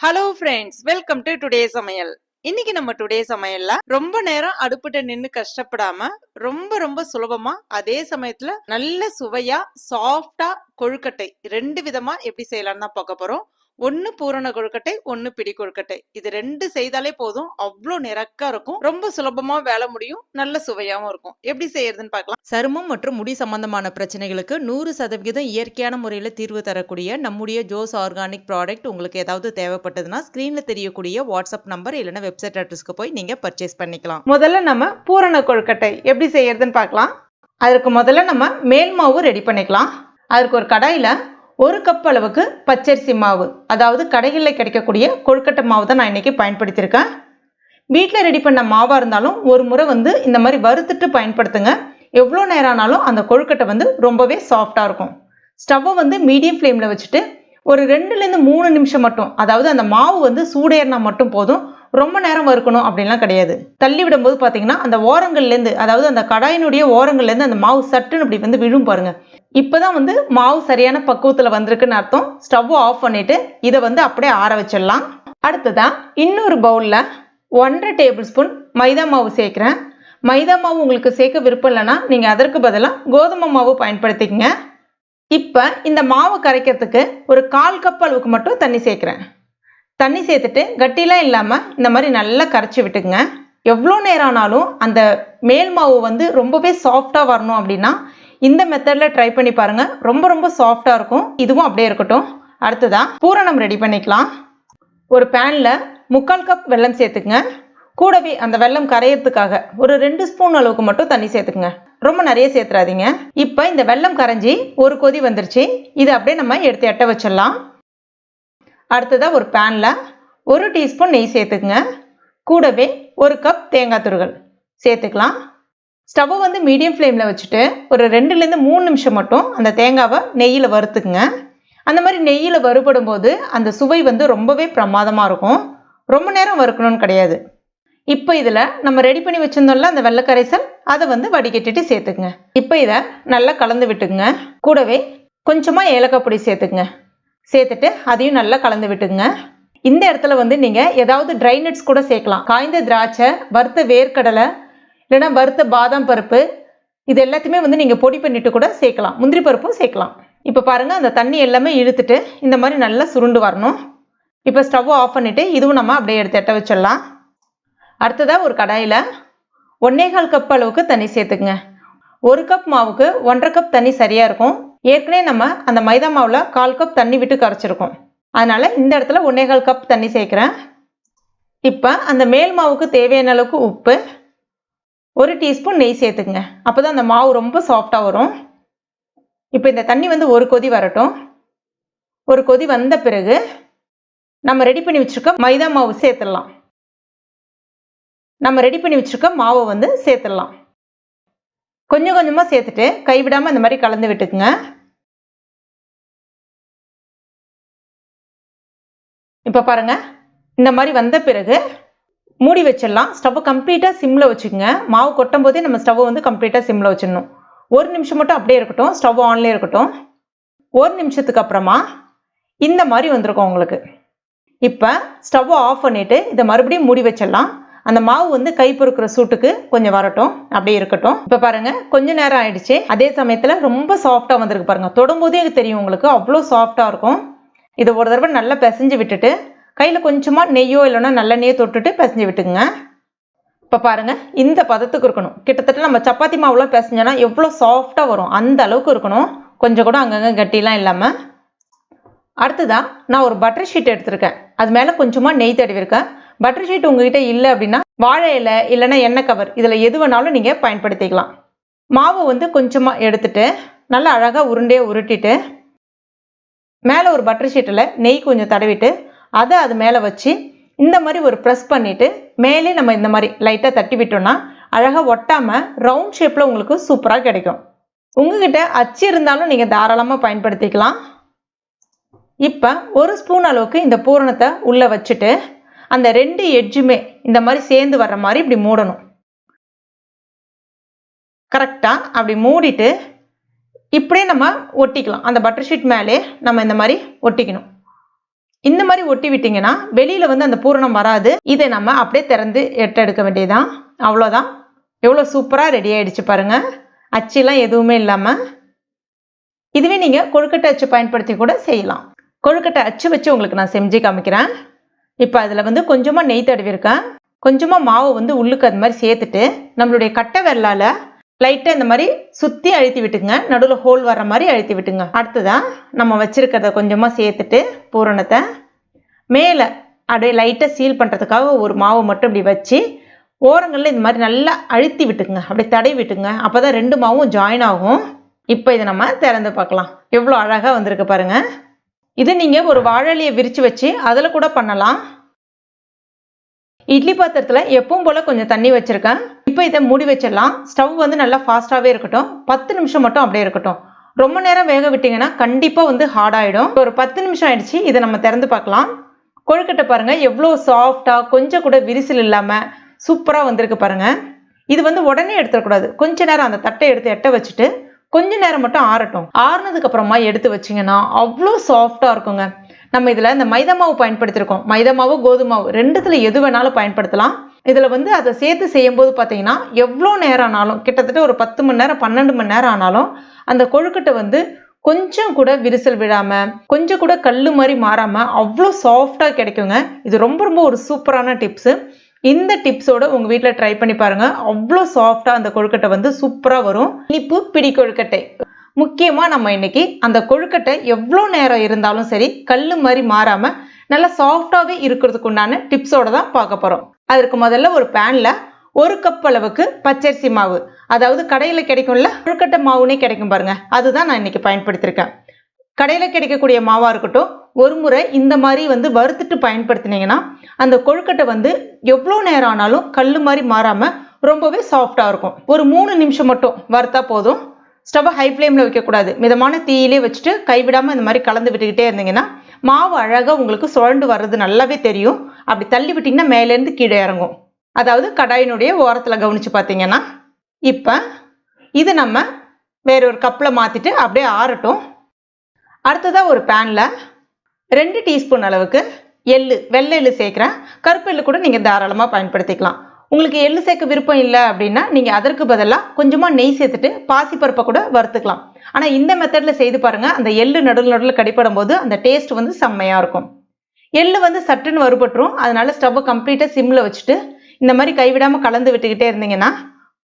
Hello friends welcome to today சமையல் இன்னைக்கு நம்ம டுடே சமையல்ல ரொம்ப நேரம் அடுப்புட்ட நின்னு கஷ்டப்படாம ரொம்ப ரொம்ப சுலபமா அதே சமயத்துல நல்ல சுவையா சாஃப்டா கொழுக்கட்டை ரெண்டு விதமா எப்படி செய்யலாம்னு தான் பார்க்க போறோம். ஒன்னு பூரண கொழுக்கட்டை ஒன்னு பிடி கொழுக்கட்டை. இது ரெண்டு செய்தாலே போதும். அவ்வளோ நிறக்கா இருக்கும். ரொம்ப சுலபமா வேலை முடியும். நல்ல சுவையாவும் இருக்கும். எப்படி செய்யறதுன்னு பார்க்கலாம். சருமம் மற்றும் முடி சம்பந்தமான பிரச்சனைகளுக்கு நூறு சதவிகிதம் இயற்கையான முறையில் தீர்வு தரக்கூடிய நம்முடைய ஜோஸ் ஆர்கானிக் ப்ராடக்ட் உங்களுக்கு ஏதாவது தேவைப்பட்டதுன்னா ஸ்க்ரீனில் தெரியக்கூடிய வாட்ஸ்அப் நம்பர் இல்லைன்னா வெப்சைட் அட்ரஸ்க்கு போய் நீங்கள் பர்ச்சேஸ் பண்ணிக்கலாம். முதல்ல நம்ம பூரண கொழுக்கட்டை எப்படி செய்யறதுன்னு பார்க்கலாம். அதற்கு முதல்ல நம்ம மேல் மாவு ரெடி பண்ணிக்கலாம். அதற்கு ஒரு கடாயில் ஒரு கப் அளவுக்கு பச்சரிசி மாவு அதாவது கடைகளில் கிடைக்கக்கூடிய கொழுக்கட்டை மாவு தான் நான் இன்றைக்கி பயன்படுத்தியிருக்கேன். வீட்டில் ரெடி பண்ண மாவாக இருந்தாலும் ஒரு முறை வந்து இந்த மாதிரி வறுத்துட்டு பயன்படுத்துங்க. எவ்வளோ நேரம் ஆனாலும் அந்த கொழுக்கட்டை வந்து ரொம்பவே சாஃப்டாக இருக்கும். ஸ்டவ்வை வந்து மீடியம் ஃப்ளேமில் வச்சுட்டு ஒரு ரெண்டுலேருந்து மூணு நிமிஷம் மட்டும் அதாவது அந்த மாவு வந்து சூடேறினா மட்டும் போதும் ரொம்ப நேரம் வறுக்கணும் அப்படின்லாம் கிடையாது. தள்ளி விடும்போது பார்த்தீங்கன்னா அந்த ஓரங்கள்லேருந்து அதாவது அந்த கடாயினுடைய ஓரங்கள்லேருந்து அந்த மாவு சட்டுன்னு இப்படி வந்து விழும் பாருங்கள் இப்போதான் வந்து மாவு சரியான பக்குவத்தில் வந்திருக்குன்னு அர்த்தம். ஸ்டவ் ஆஃப் பண்ணிட்டு இதை வந்து அப்படியே ஆற வச்சிடலாம். அடுத்ததா இன்னொரு பவுலில் ஒன்றரை டேபிள் ஸ்பூன் மைதா மாவு சேர்க்குறேன். மைதா மாவு உங்களுக்கு சேர்க்க விருப்பம் இல்லைன்னா நீங்கள் அதற்கு பதிலாக கோதுமை மாவு பயன்படுத்திக்கங்க. இப்போ இந்த மாவு கரைக்கிறதுக்கு ஒரு கால் கப் அளவுக்கு மட்டும் தண்ணி சேர்க்குறேன். தண்ணி சேர்த்துட்டு கட்டிலாம் இல்லாமல் இந்த மாதிரி நல்லா கரைச்சி விட்டுக்குங்க. எவ்வளோ நேரம் ஆனாலும் அந்த மேல் மாவு வந்து ரொம்பவே சாஃப்டாக வரணும் அப்படின்னா இந்த மெத்தடில் ட்ரை பண்ணி பாருங்கள் ரொம்ப ரொம்ப சாஃப்டாக இருக்கும். இதுவும் அப்படியே இருக்கட்டும். அடுத்ததாக பூரணம் ரெடி பண்ணிக்கலாம். ஒரு பேனில் முக்கால் கப் வெல்லம் சேர்த்துக்குங்க. கூடவே அந்த வெல்லம் கரையிறதுக்காக ஒரு ரெண்டு ஸ்பூன் அளவுக்கு மட்டும் தண்ணி சேர்த்துக்குங்க. ரொம்ப நிறைய சேர்த்துறாதீங்க. இப்போ இந்த வெல்லம் கரைஞ்சி ஒரு கொதி வந்துருச்சு. இதை அப்படியே நம்ம எடுத்து எட்ட வச்சிடலாம். அடுத்ததாக ஒரு பேனில் ஒரு டீஸ்பூன் நெய் சேர்த்துக்குங்க. கூடவே ஒரு கப் தேங்காய் துருகள் சேர்த்துக்கலாம். ஸ்டவ்வை வந்து மீடியம் ஃப்ளேமில் வச்சுட்டு ஒரு ரெண்டுலேருந்து மூணு நிமிஷம் மட்டும் அந்த தேங்காவை நெய்யில் வறுத்துக்குங்க. அந்த மாதிரி நெய்யில் வறுபடும் போது அந்த சுவை வந்து ரொம்பவே பிரமாதமாக இருக்கும். ரொம்ப நேரம் வறுக்கணும்னு கிடையாது. இப்போ இதில் நம்ம ரெடி பண்ணி வச்சுருந்தோம்ல அந்த வெள்ளைக்கரைசல் அதை வந்து வடிகட்டிட்டு சேர்த்துக்குங்க. இப்போ இதை நல்லா கலந்து விட்டுக்குங்க. கூடவே கொஞ்சமாக ஏலக்காய் பொடி சேர்த்துக்குங்க. சேர்த்துட்டு அதையும் நல்லா கலந்து விட்டுக்குங்க. இந்த இடத்துல வந்து நீங்கள் ஏதாவது ட்ரை நட்ஸ் கூட சேர்க்கலாம். காய்ந்த திராட்சை வறுத்த வேர்க்கடலை இல்லைன்னா வறுத்த பாதாம் பருப்பு இது எல்லாத்தையுமே வந்து நீங்கள் பொடி பண்ணிட்டு கூட சேர்க்கலாம். முந்திரி பருப்பும் சேர்க்கலாம். இப்போ பாருங்கள் அந்த தண்ணி எல்லாமே இழுத்துட்டு இந்த மாதிரி நல்லா சுருண்டு வரணும். இப்போ ஸ்டவ் ஆஃப் பண்ணிவிட்டு இதுவும் நம்ம அப்படியே எடுத்து எட்ட வச்சிடலாம். அடுத்ததாக ஒரு கடாயில் ஒன்னேகால் கப் அளவுக்கு தண்ணி சேர்த்துக்குங்க. ஒரு கப் மாவுக்கு ஒன்றரை கப் தண்ணி சரியாக இருக்கும். ஏற்கனவே நம்ம அந்த மைதா மாவில் கால் கப் தண்ணி விட்டு கரைச்சிருக்கோம். அதனால் இந்த இடத்துல ஒன்னேகால் கப் தண்ணி சேர்க்குறேன். இப்போ அந்த மேல் மாவுக்கு தேவையான அளவுக்கு உப்பு ஒரு டீஸ்பூன் நெய் சேர்த்துக்குங்க. அப்போ தான் அந்த மாவு ரொம்ப சாஃப்டாக வரும். இப்போ இந்த தண்ணி வந்து ஒரு கொதி வரட்டும். ஒரு கொதி வந்த பிறகு நம்ம ரெடி பண்ணி வச்சுருக்க மைதா மாவு சேர்த்துடலாம். நம்ம ரெடி பண்ணி வச்சுருக்க மாவை வந்து சேர்த்துடலாம். கொஞ்சம் கொஞ்சமாக சேர்த்துட்டு கைவிடாமல் இந்த மாதிரி கலந்து விட்டுக்குங்க. இப்போ பாருங்க. இந்த மாதிரி வந்த பிறகு மூடி வச்சிடலாம். ஸ்டவ்வை கம்ப்ளீட்டாக சிம்மில் வச்சுக்கோங்க. மாவு கொட்டும் போதே நம்ம ஸ்டவ்வை வந்து கம்ப்ளீட்டாக சிம்மில் வச்சிடணும். ஒரு நிமிஷம் மட்டும் அப்படியே இருக்கட்டும். ஸ்டவ் ஆன்லேயே இருக்கட்டும். ஒரு நிமிஷத்துக்கு அப்புறமா இந்த மாதிரி வந்திருக்கும் உங்களுக்கு. இப்போ ஸ்டவ்வை ஆஃப் பண்ணிவிட்டு இதை மறுபடியும் மூடி வச்சிடலாம். அந்த மாவு வந்து கை பொறுக்கிற சூட்டுக்கு கொஞ்சம் வரட்டும். அப்படியே இருக்கட்டும். இப்போ பாருங்கள் கொஞ்ச நேரம் ஆயிடுச்சு. அதே சமயத்தில் ரொம்ப சாஃப்டாக வந்திருக்கு பாருங்கள் தொடும்போதே தெரியும் உங்களுக்கு. அவ்வளோ சாஃப்டாக இருக்கும். இதை ஒரு தடவை நல்லா பிசைஞ்சு விட்டுட்டு கையில் கொஞ்சமாக நெய்யோ இல்லைன்னா நல்லெண்ணெயோ தொட்டுட்டு பிசைஞ்சு விட்டுக்குங்க. இப்போ பாருங்கள் இந்த பதத்துக்கு இருக்கணும். கிட்டத்தட்ட நம்ம சப்பாத்தி மாவுலாம் பிசைஞ்சோன்னா எவ்வளோ சாஃப்டாக வரும். அந்த அளவுக்கு இருக்கணும். கொஞ்சம் கூட அங்கங்கே கட்டிலாம் இல்லாமல் அடுத்ததாக நான் ஒரு பட்டர் ஷீட் எடுத்திருக்கேன். அது மேலே கொஞ்சமாக நெய் தடவிருக்கேன் பட்டர் ஷீட் உங்ககிட்ட இல்லை அப்படின்னா வாழை இலை இல்லைன்னா எண்ணெய் கவர் இதில் எது வேணாலும் நீங்கள் பயன்படுத்திக்கலாம். மாவு வந்து கொஞ்சமாக எடுத்துட்டு நல்லா அழகாக உருண்டையை உருட்டிட்டு மேலே ஒரு பட்டர் ஷீட்டில் நெய் கொஞ்சம் தடவிட்டு அதை அது மேலே வச்சு இந்த மாதிரி ஒரு ப்ரெஸ் பண்ணிவிட்டு மேலே நம்ம இந்த மாதிரி லைட்டாக தட்டி விட்டோம்னா அழகாக ஒட்டாமல் ரவுண்ட் ஷேப்பில் உங்களுக்கு சூப்பராக கிடைக்கும். உங்ககிட்ட அச்சு இருந்தாலும் நீங்கள் தாராளமாக பயன்படுத்திக்கலாம். இப்போ ஒரு ஸ்பூன் அளவுக்கு இந்த பூரணத்தை உள்ளே வச்சுட்டு அந்த ரெண்டு எட்ஜுமே இந்த மாதிரி சேர்ந்து வர்ற மாதிரி இப்படி மூடணும். கரெக்டாக அப்படி மூடிட்டு இப்படியே நம்ம ஒட்டிக்கலாம். அந்த பட்டர் ஷீட் மேலே நம்ம இந்த மாதிரி ஒட்டிக்கணும். இந்த மாதிரி ஒட்டி விட்டீங்கன்னா வெளியில வந்து அந்த பூரணம் வராது. இதை நம்ம அப்படியே திறந்து எட்ட எடுக்க வேண்டியதுதான். அவ்வளோதான் எவ்வளோ சூப்பராக ரெடி ஆயிடுச்சு பாருங்க. அச்சுலாம் எதுவுமே இல்லாமல் இதுவே நீங்கள் கொழுக்கட்டை அச்சு பயன்படுத்தி கூட செய்யலாம். கொழுக்கட்டை அச்சு வச்சு உங்களுக்கு நான் செஞ்சு காமிக்கிறேன். இப்போ அதில் வந்து கொஞ்சமாக நெய் தடவிருக்கேன். கொஞ்சமாக மாவு வந்து உள்ளுக்கு அது மாதிரி சேர்த்துட்டு நம்மளுடைய கட்டை விரலால் லைட்டாக இந்த மாதிரி சுற்றி அழுத்தி விட்டுங்க நடுவில் ஹோல் வர்ற மாதிரி அழுத்தி விட்டுங்க. அடுத்ததான் நம்ம வச்சுருக்கிறத கொஞ்சமாக சேர்த்துட்டு பூரணத்தை மேலே அப்படியே லைட்டாக சீல் பண்ணுறதுக்காக ஒரு மாவு மட்டும் இப்படி வச்சு ஓரங்களில் இந்த மாதிரி நல்லா அழுத்தி விட்டுக்குங்க. அப்படியே தடவி விட்டுங்க அப்போ தான் ரெண்டு மாவும் ஜாயின் ஆகும். இப்போ இதை நம்ம திறந்து பார்க்கலாம். எவ்வளோ அழகாக வந்திருக்கு பாருங்கள் இது நீங்கள் ஒரு வாழலியை விரித்து வச்சு அதில் கூட பண்ணலாம். இட்லி பாத்திரத்தில் எப்பவும் போல் கொஞ்சம் தண்ணி வச்சுருக்கேன். இப்போ இதை மூடி வச்சிடலாம். ஸ்டவ் வந்து நல்லா ஃபாஸ்ட்டாகவே இருக்கட்டும். பத்து நிமிஷம் மட்டும் அப்படியே இருக்கட்டும். ரொம்ப நேரம் வேக விட்டிங்கன்னா கண்டிப்பாக வந்து ஹார்ட் ஆகிடும் ஒரு பத்து நிமிஷம் ஆயிடுச்சு. இதை நம்ம திறந்து பார்க்கலாம். கொழுக்கட்டை பாருங்கள் எவ்வளோ சாஃப்டாக கொஞ்சம் கூட விரிசல் இல்லாமல் சூப்பராக வந்திருக்கு பாருங்கள் இது வந்து உடனே எடுத்துடக்கூடாது கொஞ்ச நேரம் அந்த தட்டை எடுத்து எட்ட வச்சுட்டு கொஞ்ச நேரம் மட்டும் ஆறட்டும். ஆறுனதுக்கு அப்புறமா எடுத்து வச்சிங்கன்னா அவ்வளோ சாஃப்டாக இருக்குங்க. நம்ம இதில் இந்த மைதா மாவு பயன்படுத்தியிருக்கோம் மைதா மாவு கோதுமாவு ரெண்டுத்தில் எது வேணாலும் பயன்படுத்தலாம். இதில் வந்து அதை சேர்த்து செய்யும்போது பார்த்தீங்கன்னா எவ்வளோ நேரம் ஆனாலும் கிட்டத்தட்ட ஒரு பத்து மணி நேரம் பன்னெண்டு மணி நேரம் ஆனாலும் அந்த கொழுக்கட்டை வந்து கொஞ்சம் கூட விரிசல் விழாமல் கொஞ்சம் கூட கல் மாதிரி மாறாமல் அவ்வளோ சாஃப்டாக கிடைக்குங்க. இது ரொம்ப ரொம்ப ஒரு சூப்பரான டிப்ஸு இந்த டிப்ஸோட உங்கள் வீட்டில் ட்ரை பண்ணி பாருங்கள் அவ்வளோ சாஃப்டாக அந்த கொழுக்கட்டை வந்து சூப்பராக வரும். இனிப்பு பிடி கொழுக்கட்டை. முக்கியமாக நம்ம இன்னைக்கு அந்த கொழுக்கட்டை எவ்வளோ நேரம் இருந்தாலும் சரி கல் மாதிரி மாறாமல் நல்லா சாஃப்டாகவே இருக்கிறதுக்கு உண்டான டிப்ஸோட தான் பார்க்க போகிறோம் அதற்கு முதல்ல ஒரு பேனில் ஒரு கப் அளவுக்கு பச்சரிசி மாவு. அதாவது கடையில் கிடைக்கும்ல கொழுக்கட்டை மாவுனே கிடைக்கும் பாருங்க. அதுதான் நான் இன்னைக்கு பயன்படுத்தியிருக்கேன் கடையில் கிடைக்கக்கூடிய மாவாக இருக்கட்டும் ஒரு முறை இந்த மாதிரி வந்து வறுத்துட்டு பயன்படுத்தினீங்கன்னா அந்த கொழுக்கட்டை வந்து எவ்வளோ நேரம் ஆனாலும் கல் மாதிரி மாறாமல் ரொம்பவே சாஃப்டாக இருக்கும். ஒரு மூணு நிமிஷம் மட்டும் வறுத்தா போதும். ஸ்டவ்வை ஹை ஃப்ளேமில் வைக்கக்கூடாது. மிதமான தீயிலே வச்சுட்டு கைவிடாமல் இந்த மாதிரி கலந்து விட்டுக்கிட்டே இருந்தீங்கன்னா மாவு அழகாக உங்களுக்கு சுழண்டு வர்றது நல்லாவே தெரியும். அப்படி தள்ளி விட்டிங்கன்னா மேலேருந்து கீழே இறங்கும். அதாவது கடாயினுடைய ஓரத்தில் கவனித்து பார்த்தீங்கன்னா இப்போ இது நம்ம வேற ஒரு கப்பில் மாற்றிட்டு அப்படியே ஆறட்டும். அடுத்ததாக ஒரு பேனில் ரெண்டு டீஸ்பூன் அளவுக்கு எள்ளு வெள்ளை எள்ளு சேர்க்குறேன் கருப்பு எள்ளு கூட நீங்கள் தாராளமாக பயன்படுத்திக்கலாம். உங்களுக்கு எள்ளு சேர்க்க விருப்பம் இல்லை அப்படின்னா நீங்கள் அதற்கு பதிலாக கொஞ்சமாக நெய் சேர்த்துட்டு பாசிப்பருப்பை கூட வறுத்துக்கலாம். ஆனால் இந்த மெத்தடில் செய்து பாருங்கள் அந்த எள்ளு நடுவில் நடுவில் கடிப்படும் போது அந்த டேஸ்ட் வந்து செம்மையாக இருக்கும். எள்ளு வந்து சட்டுன்னு வறுபட்டுரும். அதனால ஸ்டவ்வை கம்ப்ளீட்டாக சிம்மில் வச்சுட்டு இந்த மாதிரி கைவிடாமல் கலந்து விட்டுக்கிட்டே இருந்தீங்கன்னா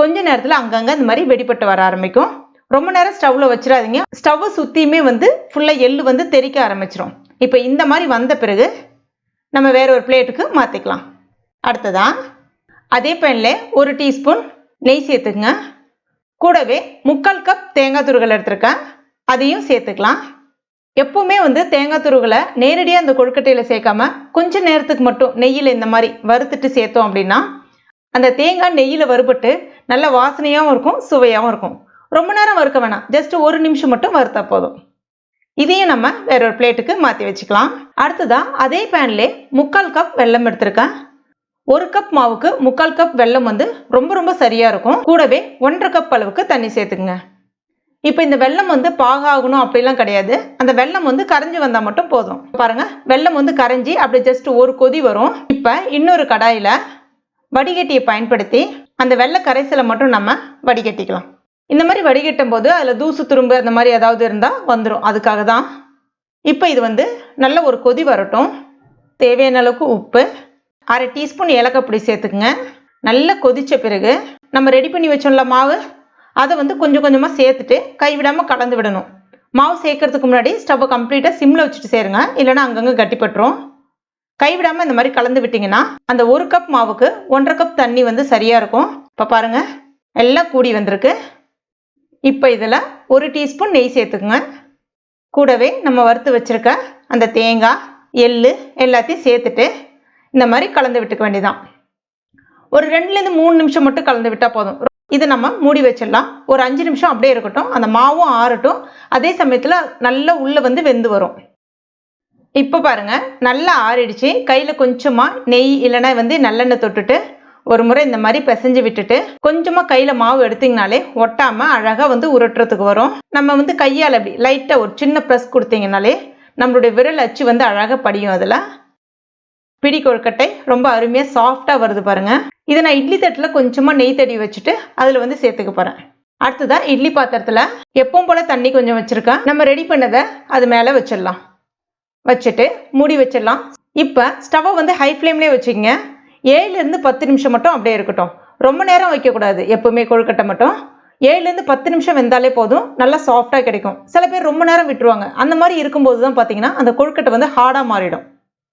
கொஞ்ச நேரத்தில் அங்கங்கே இந்த மாதிரி வெடிப்பட்டு வர ஆரம்பிக்கும். ரொம்ப நேரம் ஸ்டவ்வில் வச்சிடாதீங்க. ஸ்டவ்வை சுற்றியுமே வந்து ஃபுல்லாக எள்ளு வந்து தெறிக்க ஆரம்பிச்சிரும். இப்போ இந்த மாதிரி வந்த பிறகு நம்ம வேற ஒரு பிளேட்டுக்கு மாற்றிக்கலாம் அடுத்ததான் அதே பேனில் ஒரு டீஸ்பூன் நெய் சேர்த்துக்குங்க. கூடவே முக்கால் கப் தேங்காய் துருகல் எடுத்திருக்கேன். அதையும் சேர்த்துக்கலாம். எப்பவுமே வந்து தேங்காய் துருகலை நேரடியாக அந்த கொழுக்கட்டையில் சேர்க்காம கொஞ்ச நேரத்துக்கு மட்டும் நெய்யில் இந்த மாதிரி வறுத்துட்டு சேர்த்தோம் அப்படின்னா அந்த தேங்காய் நெய்யில் வறுபட்டு நல்ல வாசனையாகவும் இருக்கும் சுவையாகவும் இருக்கும். ரொம்ப நேரம் வறுக்க வேணாம். ஜஸ்ட் ஒரு நிமிஷம் மட்டும் வறுத்தா போதும். இதையும் நம்ம வேற ஒரு பிளேட்டுக்கு மாற்றி வச்சுக்கலாம். அடுத்ததா அதே பேன்லே முக்கால் கப் வெல்லம் எடுத்திருக்கேன். ஒரு கப் மாவுக்கு முக்கால் கப் வெல்லம் வந்து ரொம்ப ரொம்ப சரியாக இருக்கும். கூடவே ஒன்றரை கப் அளவுக்கு தண்ணி சேர்த்துக்குங்க. இப்போ இந்த வெல்லம் வந்து பாகாகணும் அப்படிலாம் கிடையாது. அந்த வெல்லம் வந்து கரைஞ்சி வந்தால் மட்டும் போதும். பாருங்க வெல்லம் வந்து கரைஞ்சி அப்படி ஜஸ்ட் ஒரு கொதி வரும். இப்போ இன்னொரு கடாயில் வடிகட்டியை பயன்படுத்தி அந்த வெள்ளை கரைசலை மட்டும் நம்ம வடிகட்டிக்கலாம். இந்த மாதிரி வடிகட்டும் போது அதில் தூசு துரும்பு அந்த மாதிரி ஏதாவது இருந்தால் வந்துடும் அதுக்காக தான் இப்போ இது வந்து நல்ல ஒரு கொதி வரட்டும். தேவையான அளவுக்கு உப்பு அரை டீஸ்பூன் ஏலக்காய் பொடி சேர்த்துக்குங்க. நல்லா கொதித்த பிறகு நம்ம ரெடி பண்ணி வச்சோம்ல மாவு? அதை வந்து கொஞ்சம் கொஞ்சமாக சேர்த்துட்டு கைவிடாமல் கலந்து விடணும். மாவு சேர்க்கறதுக்கு முன்னாடி ஸ்டவ்வை கம்ப்ளீட்டாக சிம்மில் வச்சுட்டு சேருங்க. இல்லைன்னா அங்கங்கே கட்டிப்பட்டுரும். கைவிடாமல் இந்த மாதிரி கலந்து விட்டிங்கன்னா அந்த ஒரு கப் மாவுக்கு ஒன்றரை கப் தண்ணி வந்து சரியாக இருக்கும். இப்போ பாருங்கள் எல்லாம் கூடி வந்திருக்கு. இப்போ இதில் ஒரு டீஸ்பூன் நெய் சேர்த்துக்குங்க. கூடவே நம்ம வறுத்து வச்சுருக்க அந்த தேங்காய் எள் எல்லாத்தையும் சேர்த்துட்டு இந்த மாதிரி கலந்து விட்டுக்க வேண்டியதான் ஒரு ரெண்டுலேருந்து மூணு நிமிஷம் மட்டும் கலந்து விட்டால் போதும். இது நம்ம மூடி வச்சிடலாம். ஒரு அஞ்சு நிமிஷம் அப்படியே இருக்கட்டும். அந்த மாவும் ஆறட்டும். அதே சமயத்தில் நல்லா உள்ளே வந்து வெந்து வரும். இப்போ பாருங்க நல்லா ஆறிடுச்சு. கையில் கொஞ்சமாக நெய் இல்லைன்னா வந்து நல்லெண்ணெய் தொட்டுட்டு ஒரு முறை இந்த மாதிரி பிசைஞ்சு விட்டுட்டு கொஞ்சமாக கையில் மாவு எடுத்திங்கனாலே ஒட்டாமல் அழகாக வந்து உருட்டுறதுக்கு வரும். நம்ம வந்து கையால் அப்படி லைட்டாக ஒரு சின்ன ப்ரெஸ் கொடுத்தீங்கனாலே நம்மளுடைய விரல் அச்சு வந்து அழகாக படியும் அதில். பிடி கொழுக்கட்டை ரொம்ப அருமையாக சாஃப்டாக வருது பாருங்கள் இதை நான் இட்லி தட்டில் கொஞ்சமாக நெய் தடி வச்சுட்டு அதில் வந்து சேர்த்துக்க போகிறேன் அடுத்ததா இட்லி பாத்திரத்தில் எப்பவும் போல் தண்ணி கொஞ்சம் வச்சுருக்கேன் நம்ம ரெடி பண்ணதை அது மேலே வச்சிடலாம். வச்சுட்டு மூடி வச்சிடலாம். இப்போ ஸ்டவ்வை வந்து ஹை ஃப்ளேம்லேயே வச்சுக்கோங்க. ஏழுலேருந்து பத்து நிமிஷம் மட்டும் அப்படியே இருக்கட்டும். ரொம்ப நேரம் வைக்கக்கூடாது. எப்பவுமே கொழுக்கட்டை மட்டும். ஏழுலேருந்து பத்து நிமிஷம் வெந்தாலே போதும். நல்லா சாஃப்டாக கிடைக்கும். சில பேர் ரொம்ப நேரம் விட்டுருவாங்க. அந்த மாதிரி இருக்கும்போது தான் பார்த்தீங்கன்னா அந்த கொழுக்கட்டை வந்து ஹார்டாக மாறிடும்.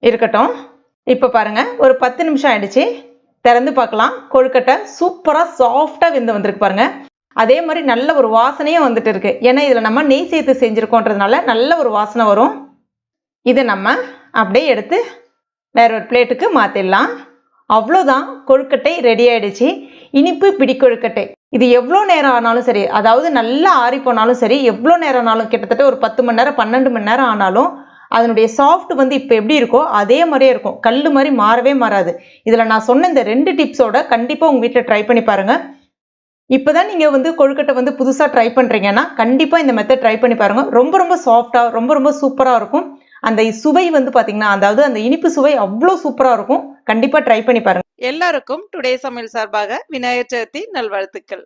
இருக்கட்டும். இப்போ பாருங்கள் ஒரு பத்து நிமிஷம் ஆயிடுச்சு. திறந்து பார்க்கலாம். கொழுக்கட்டை சூப்பராக சாஃப்டாக வெந்து வந்திருக்கு பாருங்கள் அதே மாதிரி நல்ல ஒரு வாசனையும் வந்துட்டு இருக்கு. ஏன்னா இதில் நம்ம நெய் சேர்த்து செஞ்சுருக்கோன்றதுனால நல்ல ஒரு வாசனை வரும். இதை நம்ம அப்படியே எடுத்து வேற ஒரு பிளேட்டுக்கு மாற்றிடலாம் அவ்வளோதான் கொழுக்கட்டை ரெடி ஆயிடுச்சு. இனிப்பு பிடி கொழுக்கட்டை. இது எவ்வளோ நேரம் ஆனாலும் சரி அதாவது நல்லா ஆறி போனாலும் சரி எவ்வளோ நேரம் ஆனாலும் கிட்டத்தட்ட ஒரு பத்து மணி நேரம் பன்னெண்டு மணி நேரம் ஆனாலும் அதனுடைய சாஃப்ட் வந்து இப்போ எப்படி இருக்கோ அதே மாதிரியே இருக்கும். கல் மாதிரி மாறவே மாறாது. இதில் நான் சொன்ன இந்த ரெண்டு டிப்ஸோட கண்டிப்பாக உங்கள் வீட்டில் ட்ரை பண்ணி பாருங்கள் இப்போ தான் நீங்கள் வந்து கொழுக்கட்டை வந்து புதுசாக ட்ரை பண்ணுறீங்கன்னா கண்டிப்பாக இந்த மெத்தட் ட்ரை பண்ணி பாருங்கள் ரொம்ப ரொம்ப சாஃப்டாக ரொம்ப ரொம்ப சூப்பராக இருக்கும். அந்த சுவை வந்து பார்த்தீங்கன்னா அதாவது அந்த இனிப்பு சுவை அவ்வளோ சூப்பராக இருக்கும். கண்டிப்பாக ட்ரை பண்ணி பாருங்கள் எல்லாருக்கும் டுடே சமையல் சார்பாக விநாயகர் சதுர்த்தி நல்வாழ்த்துக்கள்.